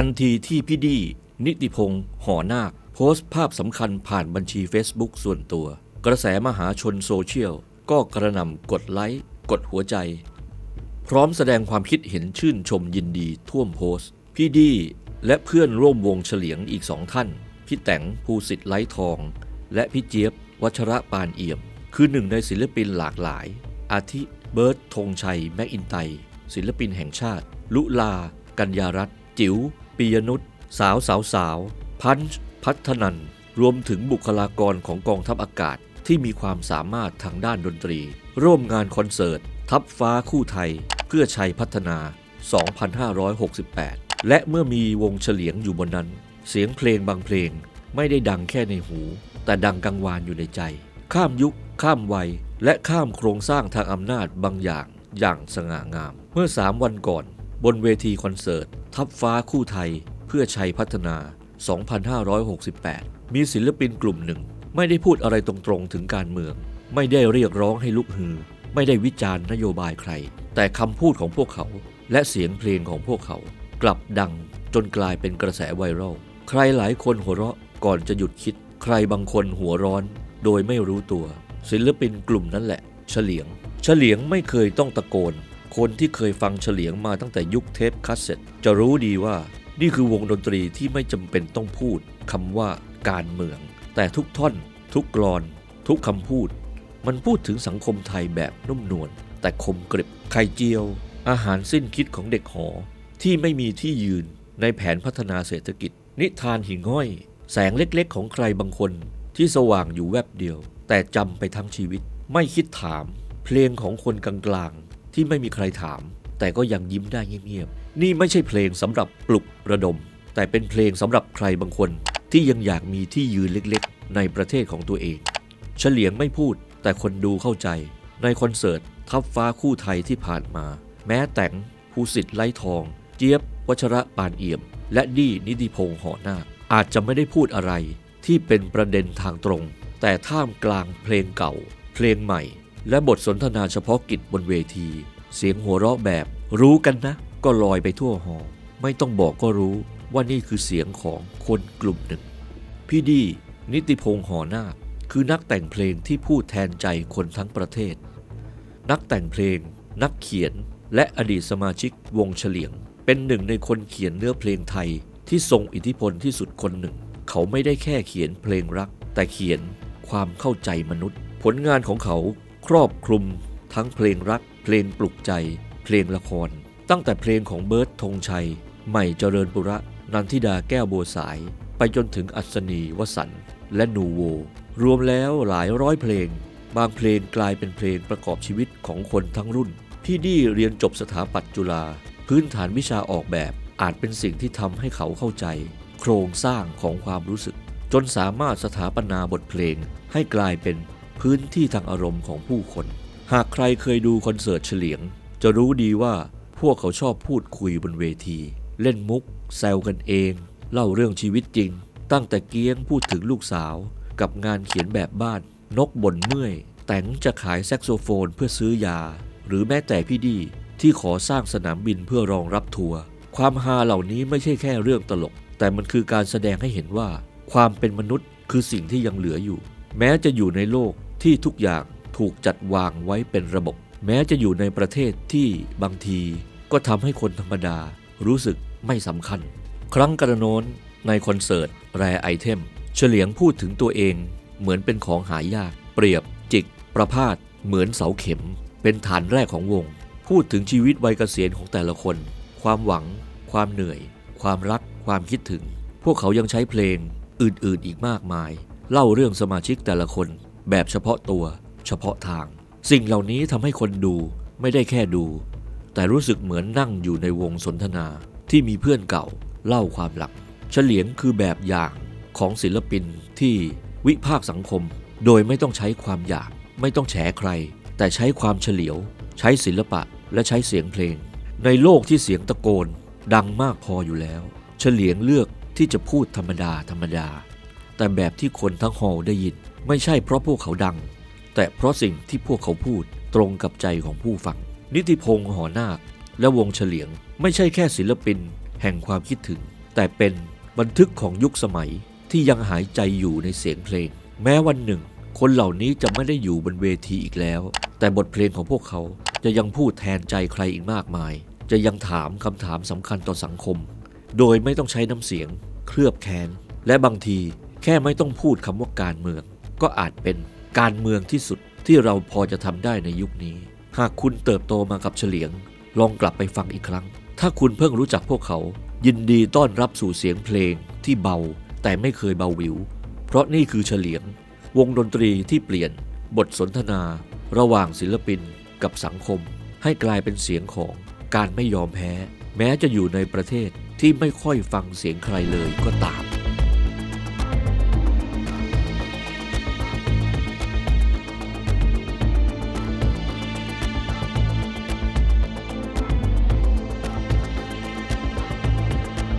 ทันทีที่พี่ดี นิติพงศ์หอนาค โพสต์ภาพสำคัญผ่านบัญชี Facebook ส่วนตัว กระแสมหาชนโซเชียล ก็กระนำกดไลค์กดหัวใจ พร้อมแสดงความคิดเห็นชื่นชมยินดีท่วมโพสต์ พี่ดี และเพื่อนร่วมวงเฉลียงอีกสองท่าน พี่แตงภูสิทธิ์ไล้ทอง และพี่เจี๊ยบ วัชระปานเอี่ยม คือหนึ่งในศิลปินหลากหลาย อาทิเบิร์ตธงชัย แมคอินไตศิลปินแห่งชาติ ลุลา กัญญารัตน์จิ๋ว ปียนุชสาวสาวสาว พันช์พัฒนัน รวมถึงบุคลากรของกองทัพอากาศที่มีความสามารถทางด้านดนตรี ร่วมงานคอนเสิร์ต ทัพฟ้าคู่ไทย เพื่อชัยพัฒนา 2568 และเมื่อมีวงเฉลียงอยู่บนนั้น เสียงเพลงบางเพลงไม่ได้ดังแค่ในหู แต่ดังกังวานอยู่ในใจ ข้ามยุค ข้ามวัย และข้ามโครงสร้างทางอำนาจบางอย่างอย่างสง่างาม เมื่อ 3 วันก่อน บนเวทีคอนเสิร์ต ทัพฟ้าคู่ไทย เพื่อชัยพัฒนา 2568 มีศิลปินกลุ่มหนึ่ง ไม่ได้พูดอะไรตรงๆถึงการเมือง ไม่ได้เรียกร้องให้ลุกฮือ ไม่ได้วิจารณ์นโยบายใคร แต่คำพูดของพวกเขา และเสียงเพลงของพวกเขา กลับดังจนกลายเป็นกระแสไวรัล ใครหลายคนหัวเราะก่อนจะหยุดคิด ใครบางคนหัวร้อน โดยไม่รู้ตัว ศิลปินกลุ่มนั้นแหละ เฉลียง เฉลียงไม่เคยต้องตะโกน คนที่เคยฟังเฉลียงมาตั้งแต่ยุคเทปคาสเซ็ตจะรู้ดีว่านี่คือวงดนตรีที่ไม่จำเป็นต้องพูดคำว่าการเมือง แต่ทุกท่อน ทุกกรอน ทุกคำพูด มันพูดถึงสังคมไทยแบบนุ่มนวลแต่คมกริบไข่เจียว อาหารสิ้นคิดของเด็กหอ ที่ไม่มีที่ยืนในแผนพัฒนาเศรษฐกิจ นิทานหิ่งห้อย แสงเล็กๆ ของใครบางคน ที่สว่างอยู่แวบเดียว แต่จำไปทั้งชีวิต ไม่คิดถาม เพลงของคนกลางๆ ที่ไม่มีใครถาม แต่ก็ยังยิ้มได้เงียบๆ นี่ไม่ใช่เพลงสำหรับปลุกระดม แต่เป็นเพลงสำหรับใครบางคน ที่ยังอยากมีที่ยืนเล็กๆ ในประเทศของตัวเอง เฉลียงไม่พูด แต่คนดูเข้าใจ ในคอนเสิร์ตทัพฟ้าคู่ไทยที่ผ่านมา แม้แต่งภูสิทธิ์ไล้ทอง เจี๊ยบ วัชระปานเอี่ยม และดีนิติพงษ์หอนาคอาจจะไม่ได้พูดอะไรที่เป็นประเด็นทางตรง แต่ท่ามกลางเพลงเก่า เพลงใหม่ และบทสนทนาเฉพาะกิจบนเวที เสียงหัวเราะแบบ รู้กันนะ ก็ลอยไปทั่วหอ ไม่ต้องบอกก็รู้ว่านี่คือเสียงของคนกลุ่มหนึ่ง พี่ดี นิติพงษ์หอนาคคือนักแต่งเพลงที่พูดแทนใจคนทั้งประเทศ นักแต่งเพลง นักเขียน และอดีตสมาชิกวงเฉลียง เป็นหนึ่งในคนเขียนเนื้อเพลงไทยที่ทรงอิทธิพลที่สุดคนหนึ่ง เขาไม่ได้แค่เขียนเพลงรัก แต่เขียนความเข้าใจมนุษย์ ผลงานของเขา ครอบคลุมทั้งเพลงรัก เพลงปลุกใจ เพลงละคร ตั้งแต่เพลงของเบิร์ตธงชัย ใหม่เจริญปุระ นันทิดาแก้วบัวสาย ไปจนถึงอัศนีวสันต์และนูโว รวมแล้วหลายร้อยเพลง บางเพลงกลายเป็นเพลงประกอบชีวิตของคนทั้งรุ่น พี่ดี้เรียนจบสถาปัตย์จุฬาพื้นฐานวิชาออกแบบอาจเป็นสิ่งที่ทำให้เขาเข้าใจ โครงสร้างของความรู้สึก จนสามารถสถาปนาบทเพลงให้กลายเป็น พื้นที่ทางอารมณ์ของผู้คน หากใครเคยดูคอนเสิร์ตเฉลียง จะรู้ดีว่าพวกเขาชอบพูดคุยบนเวที เล่นมุก แซวกันเอง เล่าเรื่องชีวิตจริง ตั้งแต่เกี้ยงพูดถึงลูกสาว กับงานเขียนแบบบ้าน นกบ่นเมื่อย แต่งจะขายแซกโซโฟนเพื่อซื้อยา หรือแม้แต่พี่ดีที่ขอสร้างสนามบินเพื่อรองรับทัวร์ความฮาเหล่านี้ไม่ใช่แค่เรื่องตลก แต่มันคือการแสดงให้เห็นว่า ความเป็นมนุษย์คือสิ่งที่ยังเหลืออยู่ แม้จะอยู่ในโลก ที่ทุกอย่างถูกจัดวางไว้เป็นระบบ แม้จะอยู่ในประเทศที่บางทีก็ทำให้คนธรรมดารู้สึกไม่สำคัญ ครั้งกระโน้นในคอนเสิร์ตแรไอเทม เฉลียงพูดถึงตัวเองเหมือนเป็นของหายาก เปรียบจิก ประพาสเหมือนเสาเข็ม เป็นฐานแรกของวง พูดถึงชีวิตวัยเกษียณของแต่ละคน ความหวัง ความเหนื่อย ความรัก ความคิดถึง พวกเขายังใช้เพลงอื่นๆอีกมากมาย เล่าเรื่องสมาชิกแต่ละคน แบบเฉพาะตัว เฉพาะทาง สิ่งเหล่านี้ทำให้คนดูไม่ได้แค่ดู แต่รู้สึกเหมือนนั่งอยู่ในวงสนทนาที่มีเพื่อนเก่าเล่าความหลังเฉลียงคือแบบอย่างของศิลปินที่วิพากษ์สังคม โดยไม่ต้องใช้ความอยาก ไม่ต้องแฉใคร แต่ใช้ความเฉลียว ใช้ศิลปะและใช้เสียงเพลง ในโลกที่เสียงตะโกน ดังมากพออยู่แล้ว เฉลียงเลือกที่จะพูดธรรมดาธรรมดา แต่แบบที่คนทั้งฮอลได้ยิน ไม่ใช่เพราะพวกเขาดัง แต่เพราะสิ่งที่พวกเขาพูดตรงกับใจของผู้ฟัง นิติพงษ์หอนาค และวงเฉลียง ไม่ใช่แค่ศิลปิน แห่งความคิดถึง แต่เป็นบันทึกของยุคสมัยที่ยังหายใจอยู่ในเสียงเพลง แม้วันหนึ่ง คนเหล่านี้จะไม่ได้อยู่บนเวทีอีกแล้ว แต่บทเพลงของพวกเขาจะยังพูดแทนใจใครอีกมากมาย จะยังถามคำถามสำคัญต่อสังคม โดยไม่ต้องใช้น้ำเสียง เคลือบแค้นและบางทีแค่ไม่ต้องพูดคำว่าการเมือง ก็อาจเป็นการเมืองที่สุดที่เราพอจะทำได้ในยุคนี้ หากคุณเติบโตมากับเฉลียง ลองกลับไปฟังอีกครั้ง ถ้าคุณเพิ่งรู้จักพวกเขา ยินดีต้อนรับสู่เสียงเพลงที่เบา แต่ไม่เคยเบาวิว เพราะนี่คือเฉลียง วงดนตรีที่เปลี่ยน บทสนทนา ระหว่างศิลปินกับสังคม ให้กลายเป็นเสียงของการไม่ยอมแพ้ แม้จะอยู่ในประเทศที่ไม่ค่อยฟังเสียงใครเลยก็ตาม